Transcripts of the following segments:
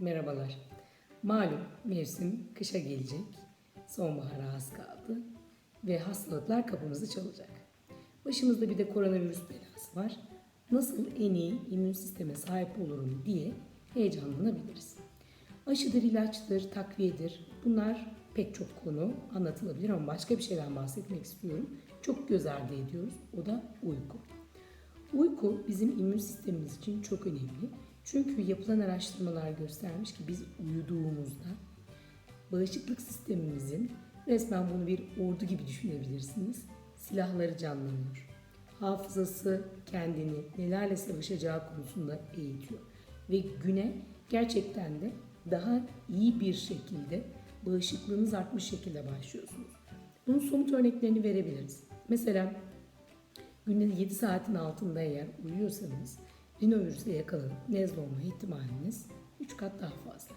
Merhabalar. Malum mevsim kışa gelecek. Sonbahara az kaldı. Ve hastalıklar kapımızı çalacak. Başımızda bir de koronavirüs belası var. Nasıl en iyi immün sisteme sahip olurum diye heyecanlanabiliriz. Aşıdır, ilaçtır, takviyedir. Bunlar pek çok konu anlatılabilir ama başka bir şeyden bahsetmek istiyorum. Çok göz ardı ediyoruz. O da uyku. Uyku bizim immün sistemimiz için çok önemli. Çünkü yapılan araştırmalar göstermiş ki biz uyuduğumuzda bağışıklık sistemimizin resmen bunu bir ordu gibi düşünebilirsiniz. Silahları canlanıyor. Hafızası kendini nelerle savaşacağı konusunda eğitiyor. Ve güne gerçekten de daha iyi bir şekilde bağışıklığınız artmış şekilde başlıyorsunuz. Bunun somut örneklerini verebiliriz. Mesela günde 7 saatin altında eğer uyuyorsanız rinovirüse yakalanıp nezle olma ihtimaliniz 3 kat daha fazla.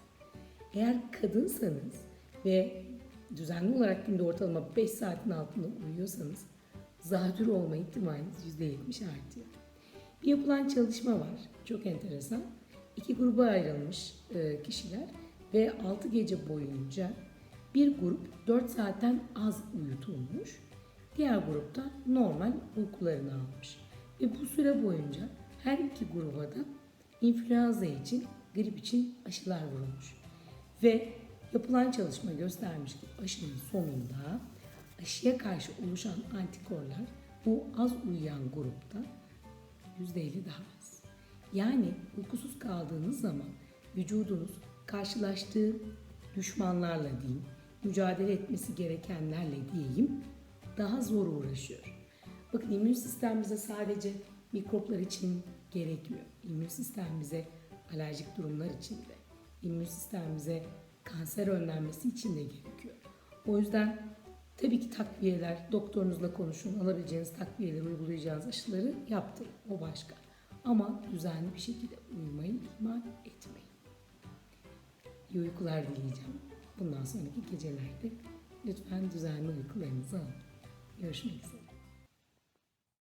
Eğer kadınsanız ve düzenli olarak günde ortalama 5 saatin altında uyuyorsanız zatürre olma ihtimaliniz %70 artıyor. Bir yapılan çalışma var. Çok enteresan. İki gruba ayrılmış e, kişiler ve 6 gece boyunca bir grup 4 saatten az uyutulmuş. Diğer grupta normal uykularını almış. Ve bu süre boyunca her iki gruba da influenza için, grip için aşılar vurulmuş. Ve yapılan çalışma göstermiş ki aşının sonunda aşıya karşı oluşan antikorlar bu az uyuyan grupta %50 daha az. Yani uykusuz kaldığınız zaman vücudunuz karşılaştığı düşmanlarla diyeyim, mücadele etmesi gerekenlerle diyeyim daha zor uğraşıyor. Bakın immün sistem bize sadece mikroplar için gerekmiyor. İmmün sistem bize alerjik durumlar için de, immün sistem bize kanser önlenmesi için de gerekiyor. O yüzden tabii ki takviyeler, doktorunuzla konuşun, alabileceğiniz takviyeleri, uygulayacağınız aşıları yaptırın. O başka. Ama düzenli bir şekilde uyumayı ihmal etmeyin. İyi uykular dileyeceğim. Bundan sonraki gecelerde lütfen düzenli uykularınızı alın. Görüşmek üzere.